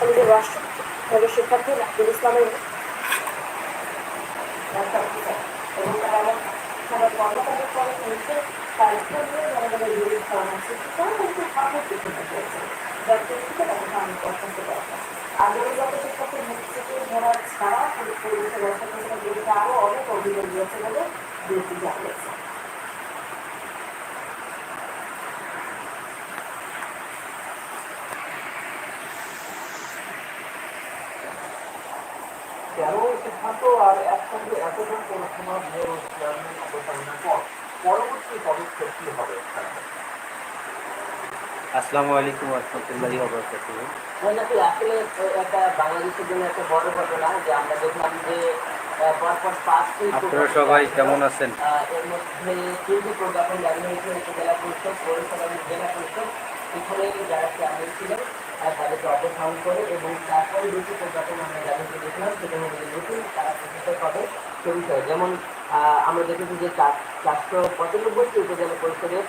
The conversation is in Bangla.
আমাদের রাষ্ট্রপতি আমাদের ইসলামের এবং কিন্তু ভাবনা তাকে আমি পছন্দ করা আন্দোলনগত শিক্ষকের মুখ থেকে ধরা ছাড়া পরিবেশের আরও অনেক অভিযোগ রয়েছে বলে বিরোধী জানিয়েছে। তেরো সিদ্ধান্ত আর একসঙ্গে এতজন পৌরসভা মেয়র চেয়ারম্যান অবসরের পর পরবর্তী পদক্ষেপ কি হবে আসসালামু আলাইকুম রহমতুল্লাহি আসলে একটা বাংলাদেশের জন্য একটা বড় ঘটনা যে আমরা দেখলাম যে পরপর পাঁচটি আপনারা সবাই কেমন আছেন? এর মধ্যে তিনটি প্রজ্ঞাপন জারি হয়েছে পরিষদ পৌরসভা জেলা পরিষদ। এখানে যারা চেয়ারম্যান ছিলেন তাদেরকে অপসারণ করে এবং তারপরে দুটি প্রজ্ঞাপন আমরা সেটা হচ্ছে নতুন তারা প্রতিষ্ঠা হবে সে বিষয়ে যেমন আমরা দেখেছি যে চার চারশো পঁচানব্বইটি উপজেলা পরিষদের